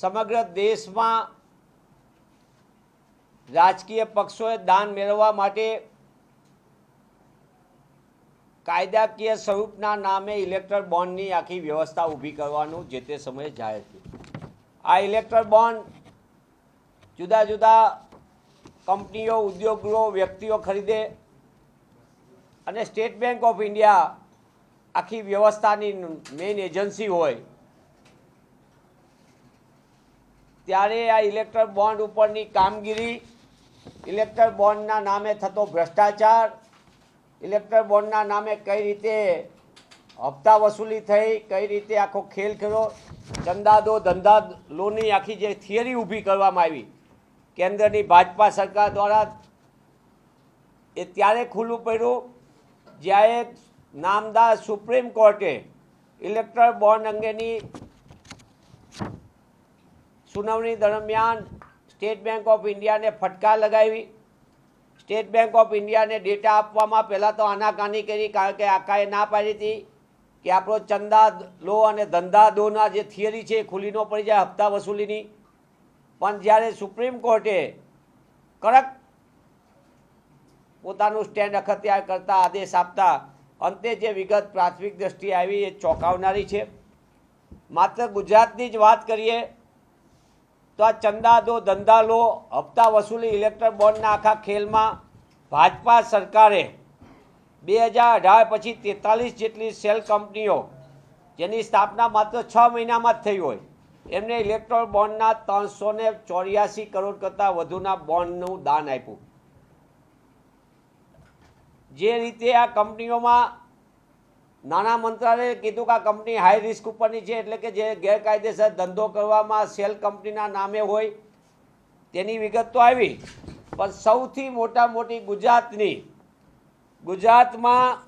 સમગ્ર દેશમાં રાજકીય પક્ષોએ દાન મેળવવા માટે કાયદાકીય સ્વરૂપના નામે ઇલેક્ટ્રલ બોન્ડની આખી વ્યવસ્થા ઊભી કરવાનું જે તે સમયે જાહેર થયું. આ ઇલેક્ટ્રલ બોન્ડ જુદા જુદા કંપનીઓ, ઉદ્યોગો, વ્યક્તિઓ ખરીદે અને સ્ટેટ બેંક ઓફ ઇન્ડિયા આખી વ્યવસ્થાની મેઇન એજન્સી હોય ત્યારે આ ઇલેક્ટર બોન્ડ ઉપરની કામગીરી ઇલેક્ટર બોન્ડના નામે થતો ભ્રષ્ટાચાર ઇલેક્ટર બોન્ડના નામે કઈ રીતે હપ્તા વસૂલી થઈ, કઈ રીતે આખો ખેલ ખેલો ચંદાદો ધંધા લોની આખી જે થિયરી ઊભી કરવામાં આવી, કેન્દ્રની ભાજપા સરકાર દ્વારા એ ત્યારે ખુલ્લું પડ્યું જ્યારે નામદાર સુપ્રીમ કોર્ટે ઇલેક્ટર બોન્ડ અંગેની સુનાવણી દરમિયાન સ્ટેટ બેંક ઓફ ઇન્ડિયાને ફટકાર લગાવી. સ્ટેટ બેંક ઓફ ઇન્ડિયાને ડેટા આપવામાં પહેલાં તો આનાકાની કરી કારણ કે આકાએ ના પાડી હતી કે આપણો ચંદા લો અને ધંધા દોના જે થિયરી છે એ ખુલ્લીનો પડી જાય હપ્તા વસૂલીની. પણ જ્યારે સુપ્રીમ કોર્ટે કડક પોતાનું સ્ટેન્ડ અખત્યાર કરતા આદેશ આપતા અંતે જે વિગત પ્રાથમિક દ્રષ્ટિએ આવી એ ચોંકાવનારી છે. માત્ર ગુજરાતની જ વાત કરીએ તો આ ચંદા દો, ધંધા લો, હપ્તા વસૂલી ઇલેક્ટ્રિક બોન્ડના આખા ખેલમાં ભાજપા સરકારે બે હજાર અઢાર પછી તેતાલીસ જેટલી સેલ કંપનીઓ, જેની સ્થાપના માત્ર છ મહિનામાં જ થઈ હોય, એમને ઇલેક્ટ્રોલ બોન્ડના ત્રણસો ને ચોર્યાસી કરોડ કરતાં વધુના બોન્ડનું દાન આપ્યું. જે રીતે આ કંપનીઓમાં નાણાં મંત્રાલયે કીધું કે આ કંપની હાઈ રિસ્ક ઉપરની છે એટલે કે જે ગેરકાયદેસર ધંધો કરવામાં સેલ કંપનીના નામે હોય તેની વિગત તો આવી. પણ સૌથી મોટા મોટી ગુજરાતની, ગુજરાતમાં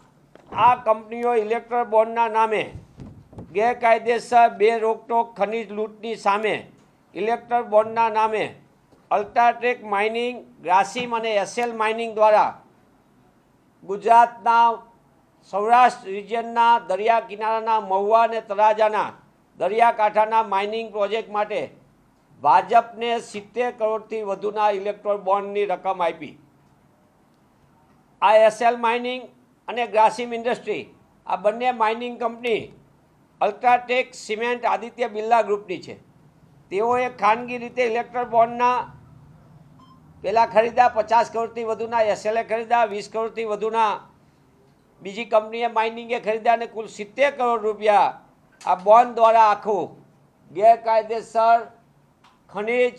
આ કંપનીઓ ઇલેક્ટ્રોલ બોન્ડના નામે ગેરકાયદેસર બે રોકટોક ખનીજ લૂંટની સામે ઇલેક્ટ્રોલ બોન્ડના નામે અલ્ટ્રાટેક માઇનિંગ ગ્રાસિમ અને એસએલ માઇનિંગ દ્વારા ગુજરાતના સૌરાષ્ટ્ર રિજિયનના દરિયા કિનારાના મહુવા અને તળાજાના દરિયાકાંઠાના માઇનિંગ પ્રોજેક્ટ માટે ભાજપને સિત્તેર કરોડથી વધુના ઇલેક્ટ્રોલ બોન્ડની રકમ આપી. આ એસએલ માઇનિંગ અને ગ્રાસિમ ઇન્ડસ્ટ્રી આ બંને mining company UltraTech cement Aditya Birla ગ્રુપની છે. તેઓએ ખાનગી રીતે ઇલેક્ટ્રોલ બોન્ડના પહેલાં ખરીદ્યા પચાસ કરોડથી વધુના એસએલએ ખરીદ્યા વીસ કરોડથી વધુના બીજી કંપનીએ માઇનિંગે ખરીદ્યા અને કુલ સિત્તેર કરોડ રૂપિયા. આ બોન્ડ દ્વારા આખું ગેરકાયદેસર ખનિજ,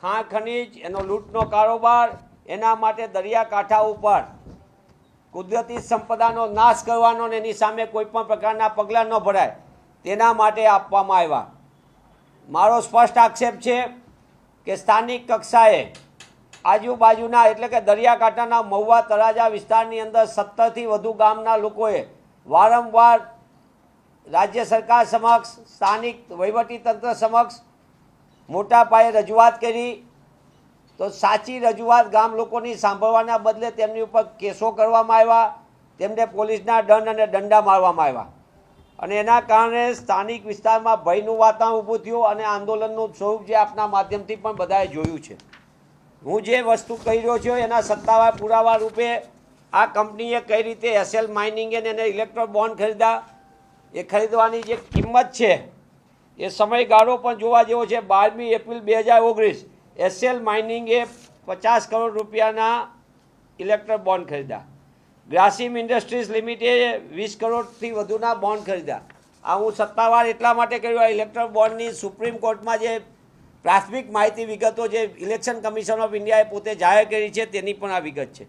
ખાણ ખનીજ, એનો લૂંટનો કારોબાર, એના માટે દરિયાકાંઠા ઉપર કુદરતી સંપદાનો નાશ કરવાનો ને એની સામે કોઈ પણ પ્રકારના પગલાં ન ભરાય, તેના માટે આપવામાં આવ્યા. મારો સ્પષ્ટ આક્ષેપ છે કે સ્થાનિક કક્ષાએ આજુબાજુના એટલે કે દરિયાકાંઠાના મહુવા તળાજા વિસ્તારની અંદર સત્તરથી વધુ ગામના લોકોએ વારંવાર રાજ્ય સરકાર સમક્ષ, સ્થાનિક વહીવટીતંત્ર સમક્ષ મોટા પાયે રજૂઆત કરી. તો સાચી રજૂઆત ગામ લોકોની સાંભળવાના બદલે તેમની ઉપર કેસો કરવામાં આવ્યા. તેમને પોલીસના દંડ અને દંડા મારવામાં આવ્યા. અને એના કારણે સ્થાનિક વિસ્તારમાં ભયનું વાતાવરણ ઊભું થયું અને આંદોલનનું સ્વરૂપ જે આપના માધ્યમથી પણ બધાએ જોયું છે. હું જે વસ્તુ કહી રહ્યો છું એના સત્તાવાર પુરાવા રૂપે આ કંપનીએ કઈ રીતે એસએલ માઇનિંગે એને ઇલેક્ટ્રો બોન્ડ ખરીદ્યા, એ ખરીદવાની જે કિંમત છે, એ સમયગાળો પણ જોવા જેવો છે. બારમી એપ્રિલ બે હજાર ઓગણીસ એસએલ માઇનિંગે પચાસ કરોડ રૂપિયાના ઇલેક્ટ્રો બોન્ડ ખરીદ્યા. ગ્રાસિમ ઇન્ડસ્ટ્રીઝ લિમિટેડે વીસ કરોડથી વધુના બોન્ડ ખરીદ્યા. આ હું સત્તાવાર એટલા માટે કર્યું આ ઇલેક્ટ્રો બોન્ડની સુપ્રીમ કોર્ટમાં જે પ્રાથમિક માહિતી વિગતો જે ઇલેક્શન કમિશન ઓફ ઇન્ડિયાએ પોતે જાહેર કરી છે તેની પણ આ વિગત છે.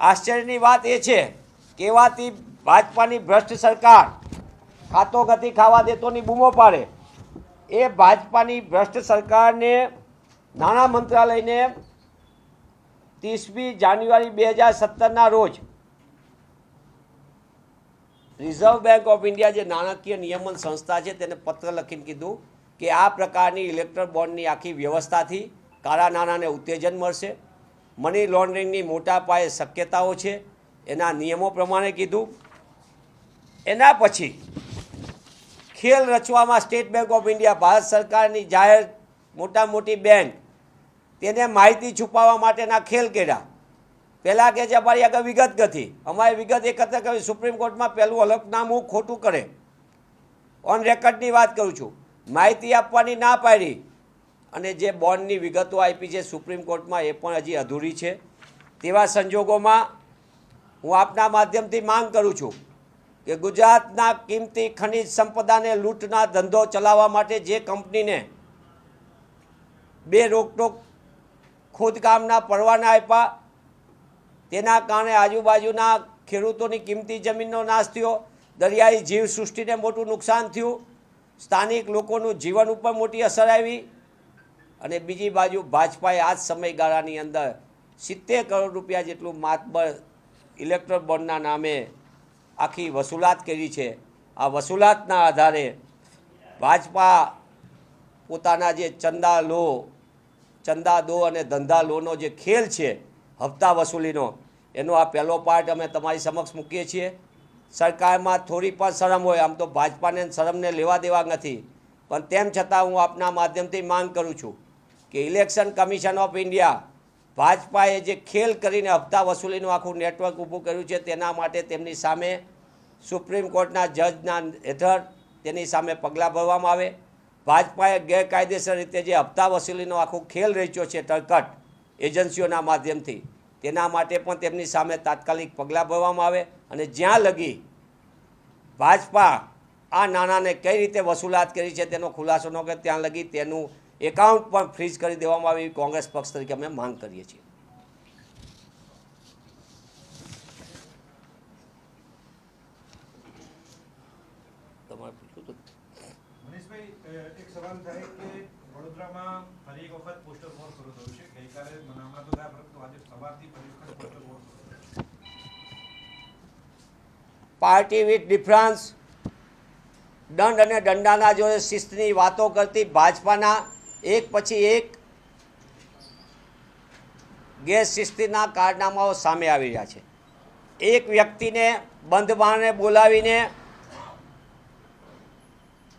આશ્ચર્યની વાત એ છે, કહેવાતી ભાજપાની ભ્રષ્ટ સરકાર ખાતો ગતિ ખાવા દેતોની બૂમો પાડે. એ ભાજપાની ભ્રષ્ટ સરકારને નાણાં મંત્રાલયને ત્રીસમી જાન્યુઆરી બે હજાર સત્તરના રોજ રિઝર્વ બેંક ઓફ ઇન્ડિયા જે નાણાકીય નિયમન સંસ્થા છે તેને પત્ર લખીને કીધું કે આ પ્રકારની ઇલેક્ટ્રોલ બોન્ડની આખી વ્યવસ્થાથી કાળા નાણાંને ઉત્તેજન મળશે. મની લોન્ડરિંગની મોટા પાયે શક્યતાઓ છે, એના નિયમો પ્રમાણે કીધું. એના પછી, ખેલ રચવામાં state bank of India, Bharat સરકારની જાહેર મોટા મોટી બેંક, તેને માહિતી છુપાવવા માટેના ખેલ કર્યા પહેલાં કે છે, અમારી આગળ વિગત નથી. અમારી વિગત એકત્ર કરી, સુપ્રીમ કોર્ટમાં પહેલું હલફનામું ખોટું કરે. ઓન રેકર્ડની વાત કરું છું. માહિતી આપવાની ના પાડી અને જે બોન્ડની વિગતો આપી છે સુપ્રીમ કોર્ટમાં એ પણ હજી અધૂરી છે. તેવા સંજોગોમાં હું આપના માધ્યમથી માંગ કરું છું કે ગુજરાતના કિંમતી ખનિજ સંપદાને લૂંટના ધંધો ચલાવવા માટે જે કંપનીને બે રોકટોક ખોદકામના પરવાના આપ્યા, તેના કારણે આજુબાજુના ખેડૂતોની કિંમતી જમીનનો નાશ થયો, દરિયાઈ જીવસૃષ્ટિને મોટું નુકસાન થયું સ્થાનિક લોકોનું જીવન ઉપર મોટી અસર આવી અને બીજી બાજુ ભાજપાએ આ જ સમયગાળાની અંદર સિત્તેર કરોડ રૂપિયા જેટલું માતબર ઇલેક્ટ્રોલ બોન્ડના નામે આખી વસૂલાત કરી છે. આ વસૂલાતના આધારે ભાજપા પોતાના જે ચંદા લો, ચંદા દો અને ધંધા લોનો જે ખેલ છે, હપ્તા વસૂલીનો, એનો આ પહેલો પાર્ટ અમે તમારી સમક્ષ મૂકીએ છીએ. સરકારમાં થોડી પણ શરમ હોય, આમ તો ભાજપાને શરમને લેવા દેવા નથી. પણ તેમ છતાં હું આપના માધ્યમથી માંગ કરું છું કે ઇલેક્શન કમિશન ઓફ ઇન્ડિયા ભાજપાએ જે ખેલ કરીને હપ્તા વસૂલીનું આખું નેટવર્ક ઊભું કર્યું છે, તેના માટે તેમની સામે સુપ્રીમ કોર્ટના જજના હેઠળ તેની સામે પગલાં ભરવામાં આવે. ભાજપાએ ગેરકાયદેસર રીતે જે હપ્તા વસૂલીનો આખો ખેલ રચ્યો છે તળકટ એજન્સીઓના માધ્યમથી, તેના માટે પણ તેમની સામે તાત્કાલિક પગલાં ભરવામાં આવે. અને જ્યાં લગી ભાજપા આ નાણાંને કઈ રીતે વસૂલાત કરી છે તેનો ખુલાસો ન કરે, ત્યાં લગી તેનું એકાઉન્ટ પણ ફ્રીઝ કરી દેવામાં આવી કોંગ્રેસ પક્ષ તરીકે અમે માંગ કરીએ છીએ. વડોદરામાં ફરી એક વખત પોસ્ટર વોર શરૂ થયું છે. ગઈકાલે મને હમણાં તો આજે સવારથી ફરી વખત poster war party with difference. દંડ અને દંડાના જોડે શિસ્તની વાતો કરતી ભાજપાના, એક પછી એક ગેરશિસ્તીના કારનામાઓ સામે આવી રહ્યા છે. એક વ્યક્તિને બંધ બારણે બોલાવીને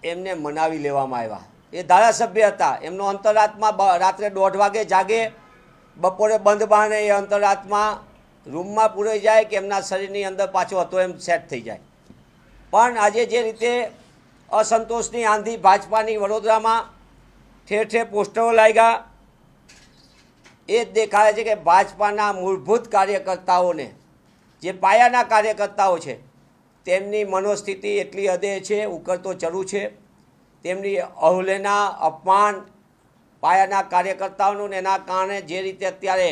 એમને મનાવી લેવામાં આવ્યા. એ ધારાસભ્ય હતા. એમનો અંતરાત્મા રાત્રે દોઢ વાગે જાગે. બપોરે બંધ બારણે એ અંતરાત્મા રૂમમાં પૂરાઈ જાય કે એમના શરીરની અંદર પાછો હતો એમ સેટ થઈ જાય. પણ આજે જે રીતે અસંતોષની આંધી ભાજપાની વડોદરામાં ઠેર ઠેર પોસ્ટરો લાગ્યા, એ જ દેખાય છે કે ભાજપાના મૂળભૂત કાર્યકર્તાઓને, જે પાયાના કાર્યકર્તાઓ છે, તેમની મનોસ્થિતિ એટલી હદે છે ઉકળતો ચડું છે, તેમની અહુલેના અપમાન પાયાના કાર્યકર્તાઓનું ને એના કારણે જે રીતે અત્યારે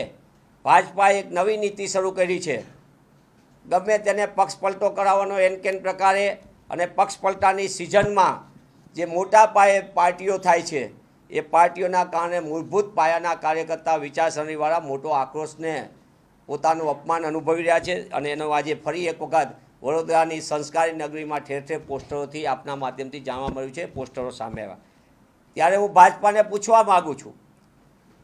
ભાજપાએ એક નવી નીતિ શરૂ કરી છે. ગમે તેને પક્ષ પલટો કરાવવાનો એન કેન પ્રકારે અને પક્ષ પલટાની સિઝનમાં જે મોટા પાયે પાર્ટીઓ થાય છે, એ પાર્ટીઓના કારણે મૂળભૂત પાયાના કાર્યકર્તા વિચારસરણીવાળા મોટો આક્રોશને પોતાનું અપમાન અનુભવી રહ્યા છે અને એનો આજે ફરી એક વખત વડોદરાની સંસ્કારી નગરીમાં ઠેર ઠેર પોસ્ટરોથી આપના માધ્યમથી જાણવા મળ્યું છે, પોસ્ટરો સામે આવ્યા. ત્યારે હું ભાજપાને પૂછવા માગું છું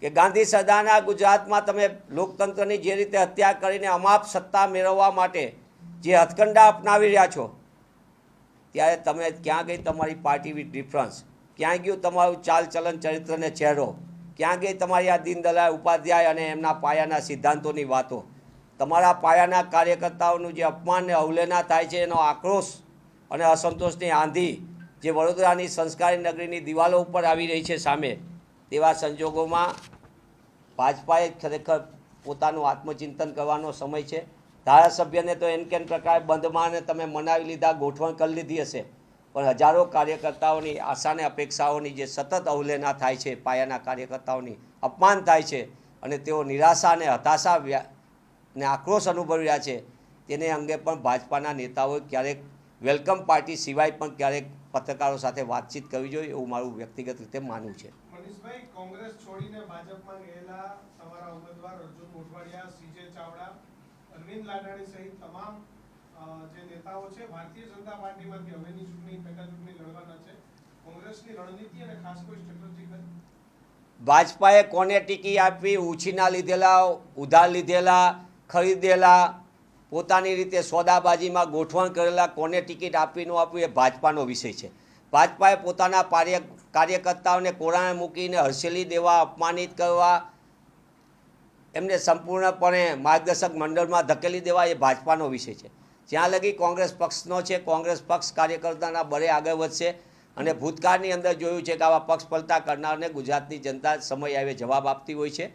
કે ગાંધી સદાના ગુજરાતમાં તમે લોકતંત્રની જે રીતે હત્યા કરીને અમાપ સત્તા મેળવવા માટે જે હથકંડા અપનાવી રહ્યા છો, ત્યારે તમે ક્યાં ગઈ તમારી પાર્ટી વિથ ડિફરન્સ? ક્યાં ગયું તમારું ચાલચલન ચરિત્રને ચહેરો? ક્યાં ગઈ તમારી આ દીનદલાય ઉપાધ્યાય અને એમના પાયાના સિદ્ધાંતોની વાતો? તમારા પાયાના કાર્યકર્તાઓનું જે અપમાન ને અવલેના થાય છે, એનો આક્રોશ અને અસંતોષની આંધી જે વડોદરાની સંસ્કારી નગરીની દિવાલો ઉપર આવી રહી છે સામે, તેવા સંજોગોમાં ભાજપાએ ખરેખર પોતાનું આત્મચિંતન કરવાનો સમય છે. ધારાસભ્યને તો એન કેન પ્રકારે બંધમાં તમે મનાવી લીધા, ગોઠવણ કરી લીધી હશે. પણ હજારો કાર્યકર્તાઓની આશાને અપેક્ષાઓની જે સતત અવલેના થાય છે, પાયાના કાર્યકર્તાઓની અપમાન થાય છે અને તેઓ નિરાશા અને હતાશા ને આક્રોશ અનુભવી રહ્યા છે. તેને અંગે પણ ભાજપાના નેતાઓએ ક્યારેક વેલકમ પાર્ટી સિવાય પણ ક્યારેક પત્રકારો સાથે વાતચીત કરવી જોઈએ એવું મારું વ્યક્તિગત રીતે માનવું છે. મનીષભાઈ કોંગ્રેસ છોડીને ભાજપમાં ગયેલા તમારા ઉમેદવાર અર્જુન મોઢવાડિયા સીજે ચાવડા અરવિંદ લાડાણી સહિત તમામ જે નેતાઓ છે ભારતીય જનતા પાર્ટીમાંથી હવેની ચૂંટણી પેટા ચૂંટણી લડવાના છે. કોંગ્રેસની રણનીતિ અને ખાસ કોઈ સ્ટ્રેટેજી ભાજપાએ કોને ટીકી આપી? ઉછીના લીધેલા ઉધાર લીધેલા ખરીદેલા પોતાની રીતે સોદાબાજીમાં ગોઠવણ કરેલા કોને ટિકિટ આપવી, ન આપવી એ ભાજપાનો વિષય છે. ભાજપાએ પોતાના કાર્ય કાર્યકર્તાઓને કોરાણે મૂકીને હર્ષેલી દેવા અપમાનિત કરવા, એમને સંપૂર્ણપણે માર્ગદર્શક મંડળમાં ધકેલી દેવા એ ભાજપાનો વિષય છે. જ્યાં લગી કોંગ્રેસ પક્ષનો છે, કોંગ્રેસ પક્ષ કાર્યકર્તાના બળે આગળ વધશે અને ભૂતકાળની અંદર જોયું છે કે આવા પક્ષ પલટા કરનારને ગુજરાતની જનતા સમય આવે જવાબ આપતી હોય છે.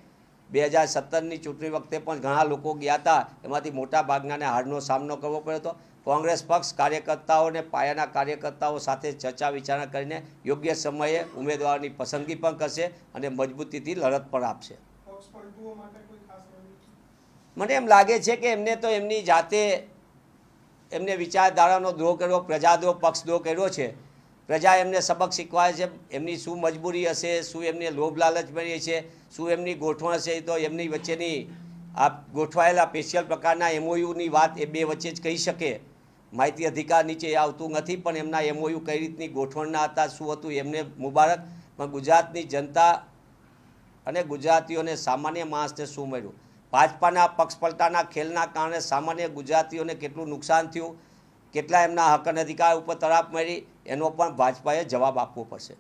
બે હજાર સત્તરની ચૂંટણી વખતે પણ ઘણા લોકો ગયા હતા. એમાંથી મોટા ભાગનાને હારનો સામનો કરવો પડ્યો હતો. કોંગ્રેસ પક્ષ કાર્યકર્તાઓને પાયાના કાર્યકર્તાઓ સાથે ચર્ચા વિચારણા કરીને યોગ્ય સમયે ઉમેદવારની પસંદગી પણ કરશે અને મજબૂતીથી લડત પણ આપશે. પક્ષ મને એમ લાગે છે કે એમને તો એમની જાતે એમને વિચારધારાનો દ્રોહ કર્યો, પ્રજાદ્રોહ, પક્ષદ્રોહ કર્યો છે. પ્રજા એમને સબક શીખવાડે છે, એમની શું મજબૂરી હશે, શું એમને લોભ લાલચ મળી છે, શું એમની ગોઠવણ હશે તો એમની વચ્ચેની આ ગોઠવાયેલા સ્પેશિયલ પ્રકારના એમઓયુની વાત એ બે વચ્ચે જ કહી શકે. માહિતી અધિકાર નીચે આવતું નથી, પણ એમના એમઓયુ કઈ રીતની ગોઠવણના હતા, શું હતું, એમને મુબારક. પણ ગુજરાતની જનતા અને ગુજરાતીઓને સામાન્ય માણસને શું મળ્યું? ભાજપાના પક્ષપલટાના ખેલના કારણે સામાન્ય ગુજરાતીઓને કેટલું નુકસાન થયું? કેટલા એમના હક અને અધિકાર ઉપર તરાપ મળી એનો પણ ભાજપાએ જવાબ આપવો પડશે.